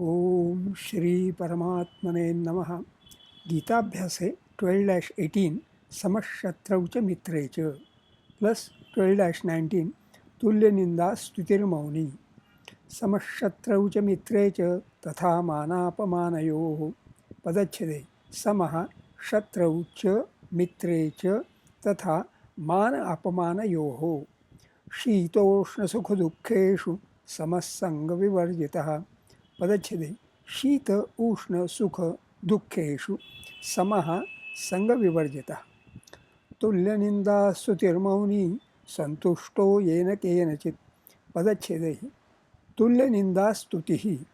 ओम श्री परमात्मने नमः। गीताभ्यासे ट्वेल्व डॅश एटीन समशत्रौ च मित्रे च प्लस ट्वेल्व डॅश नाईन्टीन तुल्यनिंदा स्तुतिर्मौनी समशत्रौ च मित्रे च तथा मानापमानयोः। पदच्छेदे। समः शत्रौ च मित्रे च तथा मान अपमानयोः शीतोष्णसुखदुःखेषु समस्सङ्गविवर्जितः पदच्छेदे। शीत, उष्ण, सुख, दुःखेषु समः सङ्गविवर्जितः तुल्यनिन्दास्तुतिर्मौनी सन्तुष्टो येन केनचित्। पदच्छेदे। तुल्यनिन्दास्तुतिः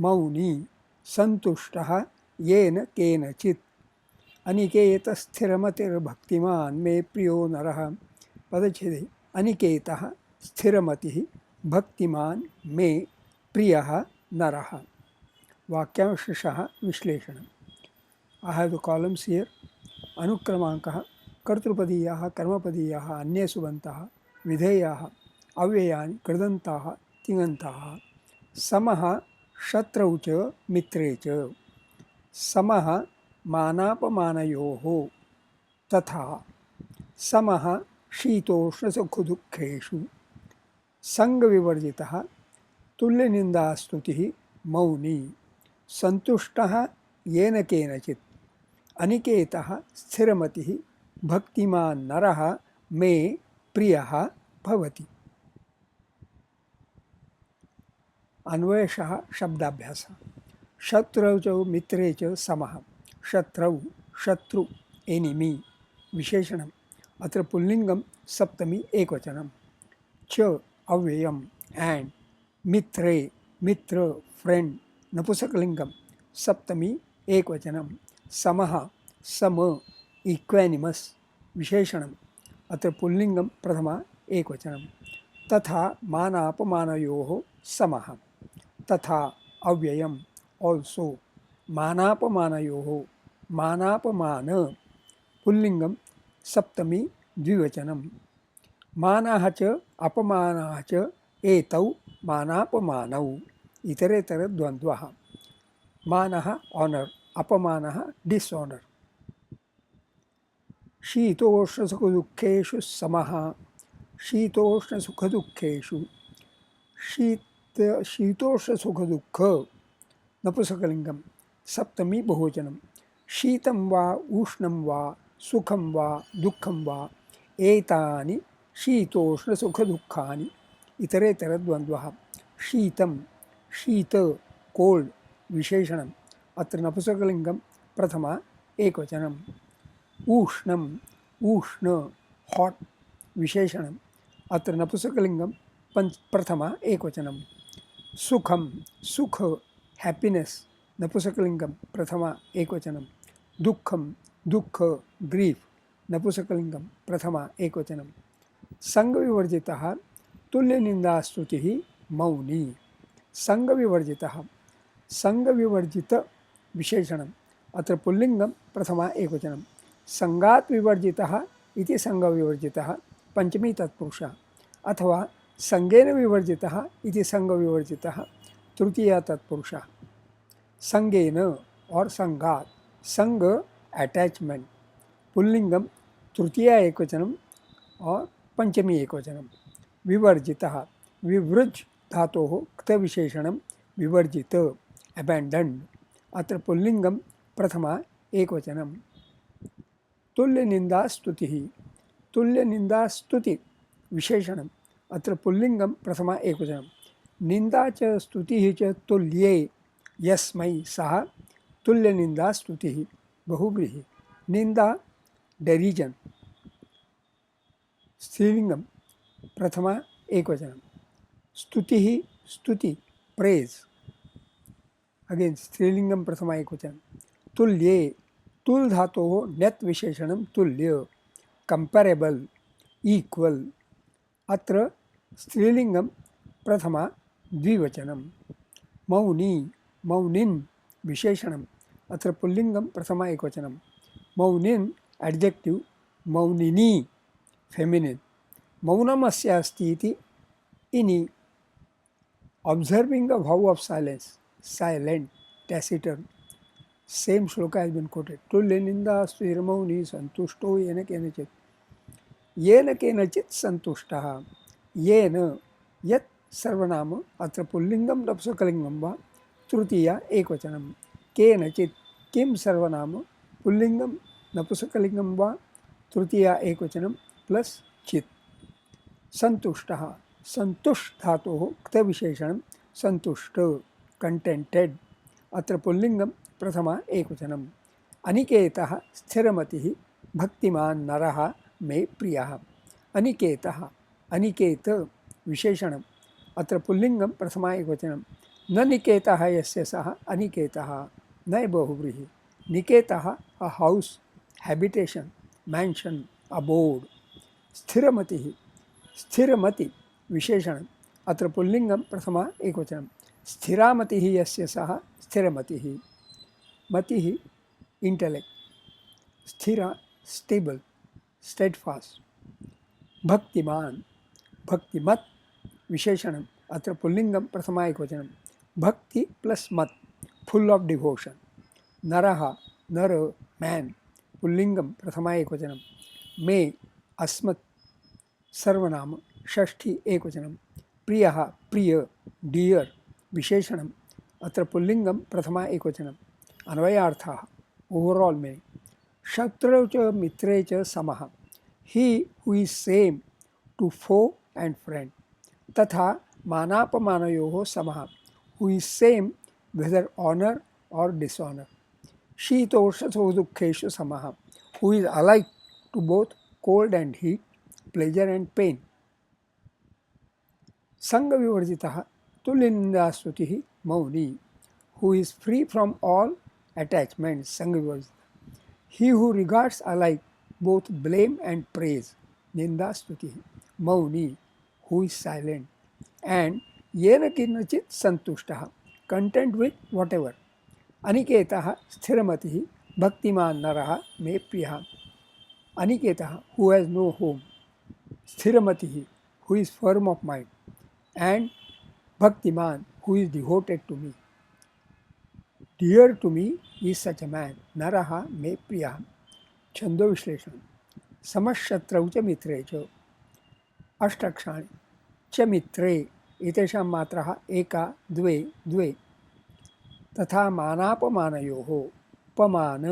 मौनी सन्तुष्टः येन केनचित्। अनिकेतस्थिरमतिर्भक्तिमान् मे प्रियो नरः। पदच्छेदे। अनिकेतः, स्थिरमतिः, भक्तिमान् मे प्रियः। नरः। वाक्यांशः विश्लेषणम्। I have the columns here अनुक्रमाङ्कः, कर्तृपदीयाः, कर्मपदीयाः अन्ये सुबन्ताः विधेयाः, अव्ययानि, कृदन्ताः, तिङन्ताः। समः शत्रौ च, मित्रे च। समः मानापमानयोः। तथा। समः शीतोष्णसुखदुःखेषु। सङ्गविवर्जितः तुल्यनिन्दास्तुतिः मौनी। सन्तुष्टः येन केनचित्। अनिकेतः स्थिरमतिः, भक्तिमान् नरः, मे प्रियः अन्वयशः शब्दाभ्यासः। शत्रौ मित्रे च समः। शत्रौ शत्रु एनिमी। विशेषणम्। अत्र पुल्लिङ्गं सप्तमी एकवचनं। च अव्ययम्। एण्ड् मित्रे, मित्र फ्रेण्ड् नपुसकलिङ्गं सप्तमी एकवचनं समः, सम, इक्वेनिमस्, विशेषणम्, अत्र पुल्लिङ्गं प्रथमा एकवचनं तथा मानापमानयोः, समः, तथा अव्ययम् आल्सो मानापमानयोः, मानापमान पुल्लिङ्गं सप्तमी द्विवचनं मानः च अपमानः च, एतौ मानापमानौ इतरेतरद्वन्द्वः। मानः आनर् अपमानः डिसोनर् शीतोष्णसुखदुःखेषु समः, शीतोष्णसुखदुःखेषु। शीत, शीतोष्णसुखदुःख नपुसकलिङ्गं सप्तमी बहुवचनं शीतं वा, उष्णं वा, सुखं वा शीतोष्णसुखदुःखानि इतरेतरद्वन्द्वः शीतं, शीत विशेषणम्, अत्र नपुसकलिङ्गं प्रथमा एकवचनम्। उष्णम् उष्ण हाट्, विशेषणम्, अत्र नपुसकलिङ्गं पञ्च, प्रथमा एकवचनं सुखं, सुख हेपिनेस् नपुसकलिङ्गं प्रथमा एकवचनं दुःखं, दुःख ग्रीफ् नपुसकलिङ्गं प्रथमा एकवचनं सङ्गविवर्जितः तुल्यनिन्दास्तुतिः मौनी। सङ्गविवर्जितः सङ्गविवर्जितविशेषणम् अत्र पुल्लिङ्गं प्रथमा एकवचनं। सङ्गात् विवर्जितः इति सङ्गविवर्जितः पञ्चमी तत्पुरुषः। अथवा सङ्गेन विवर्जितः इति सङ्गविवर्जितः तृतीया तत्पुरुषः। सङ्गेन और सङ्गात् सङ्ग अटैचमेण्ट्। पुल्लिङ्गं तृतीया एकवचनं और पञ्चमी एकवचनं विवर्जितः विवृज् धातोः क्तविशेषणं विवर्जित अबेण्डन्ड् अत्र पुल्लिङ्गं प्रथमा एकवचनं। तुल्यनिन्दास्तुतिः तुल्यनिन्दास्तुति विशेषणम् अत्र पुल्लिङ्गं प्रथमा एकवचनं। निन्दा च स्तुतिः च तुल्ये यस्मै सः तुल्यनिन्दास्तुतिः, बहुव्रीहि। निन्दा डेरिजन् स्त्रीलिङ्गं प्रथमा एकवचनं. स्तुतिः स्तुति प्रेज अगेन् स्त्रीलिङ्गं प्रथमा एकवचनं. तुल्ये तुल् धातोः ण्यत् विशेषणं तुल्य. कम्पेरेबल् ईक्वल् अत्र स्त्रीलिङ्गं प्रथमा द्विवचनं. मौनी, मौनिन् विशेषणम् अत्र पुल्लिङ्गं प्रथमा एकवचनं. मौनिन् अड्जेक्टिव् मौनिनी फेमिनिन् मौनम मौनमस्ती इन ऑब्जर्विंग द भाव of silence silent taciturn same shloka has been quoted to लेनिंदा स्थिरमौनी संतुष्टो येन केनचित येन केनचित संतुष्ट येन यत् सर्वनाम अत्र पुल्लिंगम नपसकलिंगम वा तृतीय एकवचनम केनचित किम सर्वनाम पुल्लिंगम नपसकलिंगम वा तृतीय एकवचनम प्लस चित संतुष्ट। संतुष्ट धातु क्त विशेषण संतुष्ट कंटेंटेड अत्र पुल्लिंगम प्रथमा एकवचनम अनिकेत स्थिरमति, भक्तिमान नरः, मे प्रिय। अनिकेत अनिकेत विशेषण अत्र पुल्लिंगम प्रथमा एकवचनम न निकेतः यस्य सः, अनिकेतः। न बहुव्रीहि। निकेतः a house habitation mansion abode स्थिरमतिः स्थिरमति विशेषण। अत्र पुल्लिंगम प्रथमा एकवचनम स्थिरामतिः यस्य सः स्थिरमतिः। मतिः इंटेलेक्ट स्थिरा स्टेबल स्टेडफास्ट भक्तिमान। भक्तिमत विशेषण अत्र पुल्लिंगम प्रथमा एकवचनम भक्ति प्लस मत। फुल ऑफ़ डिवोशन नरः, नर मैन पुल्लिंगम प्रथमा एकवचनम मे, अस्मत् सर्वनाम षष्ठी एकवचनम प्रिय प्रिय डियर विशेषण अत्र पुल्लिंगम प्रथमा एकवचनम अन्वयार्थ ओवरऑल में शत्रु च मित्रे च समः। ही who is same to foe and friend तथा मानापमानयो समः। हु सेम वेदर ऑनर और डिसऑनर शीतोषसो दुखेशु समः। Who is alike to both cold and heat pleasure and pen संग विवर्जितः तुल्यनिंदास्तुति Mauni who is free from all attachment संग विवर्जित he who regards alike both blame and praise निंदास्तुति Mauni who is silent and येन किंचित संतुष्ट content with what ever Aniket स्थिरमति भक्तिमान नर मे प्रिय Aniket who has no home स्थिरमति who is firm of mind and भक्तिमान who is devoted to me dear to me is such a man नर मे प्रिय छंदो विश्लेषण समशत्रौ च मित्रे च अष्टक्षाणि च मित्रे एतेषां मात्रः एका द्वे द्वे तथा मानापमानयोः पमान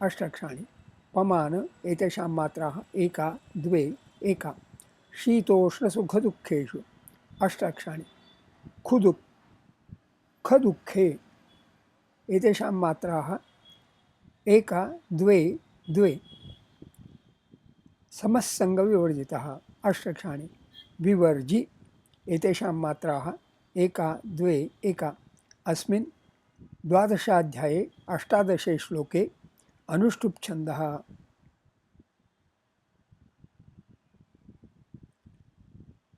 अष्टक्षाणि पमान एतेषां मात्राः एका द्वे एका। शीतोष्णसुखदुःखेषु। अष्टक्षाणि। खुदुःखदुःखे एतेषां मात्राः। एका, द्वे द्वे। समस्सङ्गविवर्जितः अष्टक्षाणि। विवर्जि। एतेषां मात्राः। एका, द्वे, एका। अस्मिन् द्वादशाध्याये अष्टादशे श्लोके अनुष्टुप्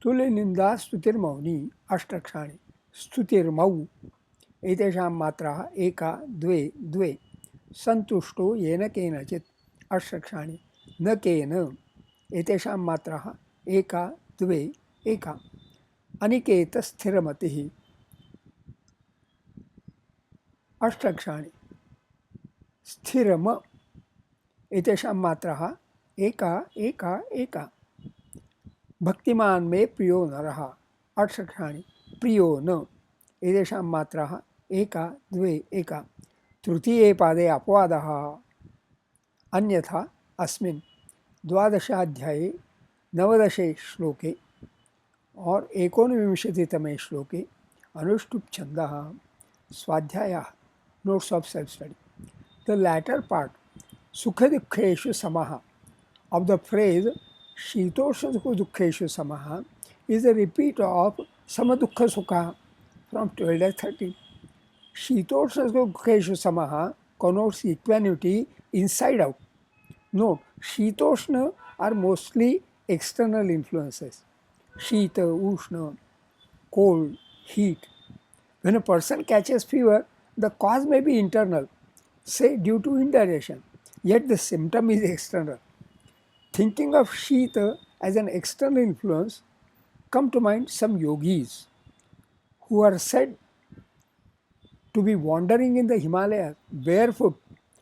छन्दः स्तुतिर्मौनी अष्टक्षाणि। स्तुतिर्मौ एतेषां मात्राः एका द्वे द्वे। सन्तुष्टो येन केनचित् अष्टक्षाणि। न केन। एतेषां मात्राः एका द्वे एका। अनिकेतस्थिरमतिः अष्टक्षाणि। स्थिरम। एतेषां मात्राः एका एका एका। भक्तिमान् मे प्रियो नरः। अष्टक्षाणि प्रियो न। एतेषां मात्राः एका, द्वे, एका। तृतीये पादे अपवादः। अन्यथा अस्मिन् द्वादशाध्याये, नवदशे श्लोके और एकोनविंशतितमे श्लोके अनुष्टुप छंद स्वाध्याय notes of self study the latter part सुख दुखेशु समः। Of the phrase शीतोषु दुखेशु सम इज़ अ रिपीट ऑफ़ सम दुख सुख फ्रॉम ट्वेल्व एंड थर्टीन शीतोषु दुखेशु सम कनोट्स इक्वानिटी इन साइड आउट नो शीतोष्ण आर मोस्टली एक्सटर्नल इन्फ्लुएंसेस शीत, उष्ण cold heat when a person catches fever the cause may be internal say due to indigestion yet the symptom is external Thinking of Shita as an external influence, come to mind some yogis who are said to be wandering in the Himalayas barefoot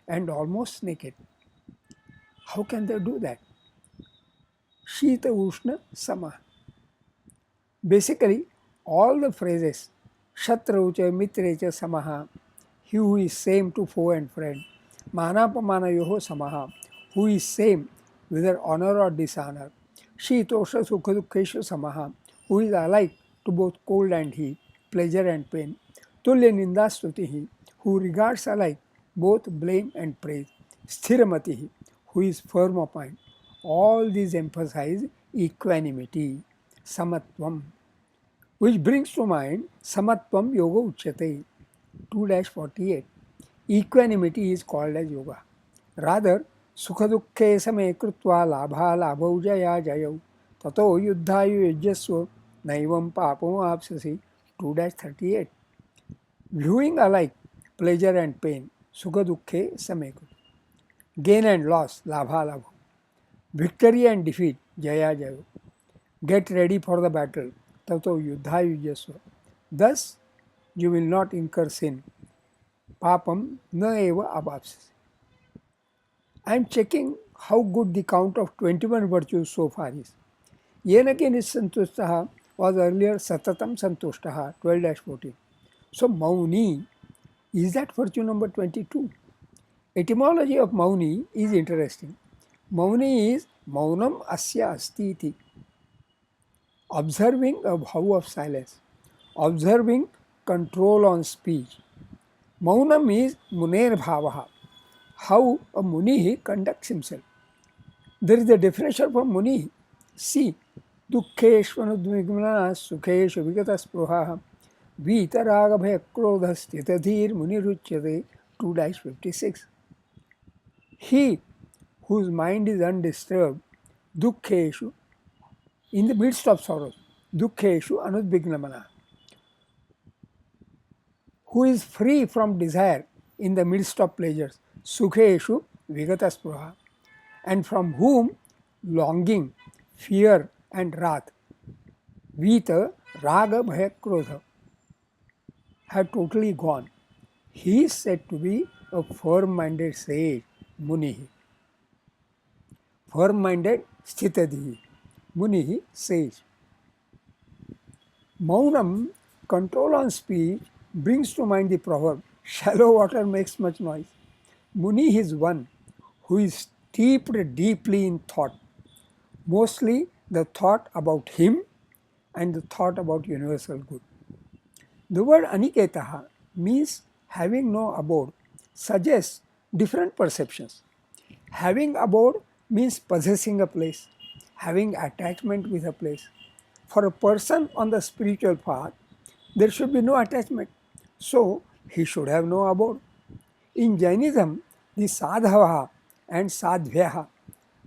and almost naked. How can they do that? Shita Ushna Sama. Basically, all the phrases Shatraucha, Mitrecha, Samaha, he who is same to foe and friend, Manapamana Yoho Samaha, who is same whether honor or dishonor, Shitosha Sukhadukkesha Samaha, who is alike to both cold and heat, pleasure and pain, Tulya Ninda Stutihi, who regards alike both blame and praise, Sthiramatihi, who is firm of mind. All these emphasize equanimity, samatvam, which brings to mind samatvam yoga uchyate, 2-48. Equanimity is called as yoga. Rather, सुख दुखे समय कृत्वा लाभालाभ जया जय। तथो युद्धायु यजस्व नव पापों आपससी। Two dash thirty eight. Viewing alike pleasure and pain सुख दुखे समय कृत गेन एंड लॉस लाभालाभ विक्टरी एंड डिफीट जया जय। Get ready for the battle तथो युद्धायु यजस्व दस यू विल नॉट इनकर सिन पापम न एव अबापसी I am checking how good the count of 21 virtues so far is. Yenake nisantustaha was earlier satatam santushtaha 12-14. So Mauni is that virtue number 22. Etymology of Mauni is interesting. Mauni is Maunam Asya Astiti. Observing a vow of silence. Observing control on speech. Maunam is Muner How a Muni conducts himself. There is a definition for Muni. See, दुःखेष्वनुद्विग्मना सुखेषु विगतस्पृहः Muniruchyate 2-56. He whose mind is undisturbed, dukkheshu, in the midst of sorrows, dukkheshu anudvignamana, who is free from desire in the midst of pleasures, sukheshu vigataspruha, and from whom longing, fear and wrath, vita, raga, bhaya, krodha, had totally gone. He is said to be a firm-minded sage, Munihi. Firm-minded Sthitadihi, Munihi, sage. Maunam, control on speech, brings to mind the proverb, shallow water makes much noise. Muni is one who is steeped deeply in thought, mostly the thought about him and the thought about universal good. The word aniketaha means having no abode, suggests different perceptions. Having abode means possessing a place, having attachment with a place. For a person on the spiritual path, there should be no attachment, so he should have no abode. In Jainism, the sadhava and sadhyaha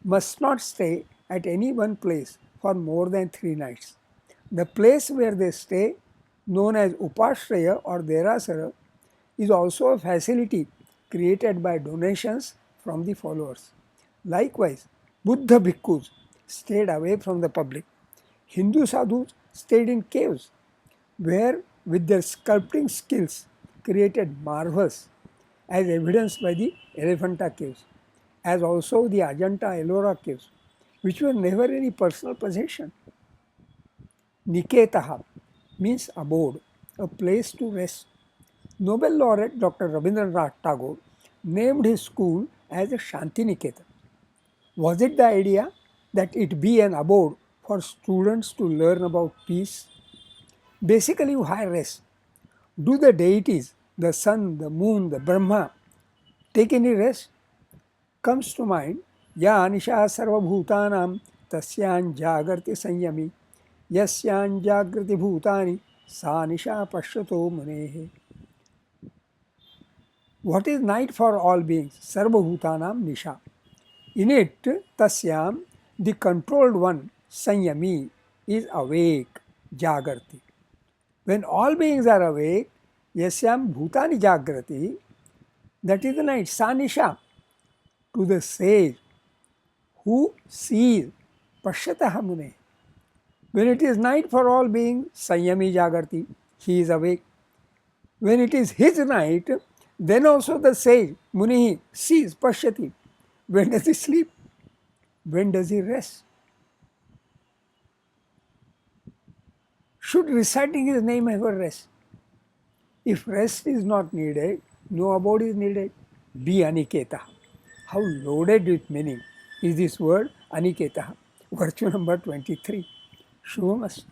must not stay at any one place for more than three nights. The place where they stay known as Upashraya or Derasara, is also a facility created by donations from the followers. Likewise, Buddha bhikkhus stayed away from the public. Hindu sadhus stayed in caves, where with their sculpting skills created marvels as evidenced by the Elephanta caves, as also the Ajanta Ellora caves, which were never any personal possession. Niketaha means abode, a place to rest. Nobel laureate Dr. Rabindranath Tagore named his school as a Shantiniketan. Was it the idea that it be an abode for students to learn about peace? Basically, why rest? Do the deities, the sun, the moon, the Brahma, take any rest, comes to mind, ya anisha sarvabhutanam tasyan jagarti sanyami, yasyan jagriti bhutani, sa anisha munehe. What is night for all beings? Sarvabhutanam nisha. In it, tasyam, the controlled one, sanyami, is awake, jagarti. When all beings are awake, यश्याम भूतानी जागृति that is night सा निशा। To the sage who sees पश्यत हमने when it is night for all being संयमी जागृति he is awake when it is his night then also the sage मुनि sees पश्यति। When does he sleep when does he rest should reciting his name ever rest If rest is not needed, no abode is needed. Be Aniketa. How loaded with meaning is this word Aniketa. Virtue number 23. Shubhamast.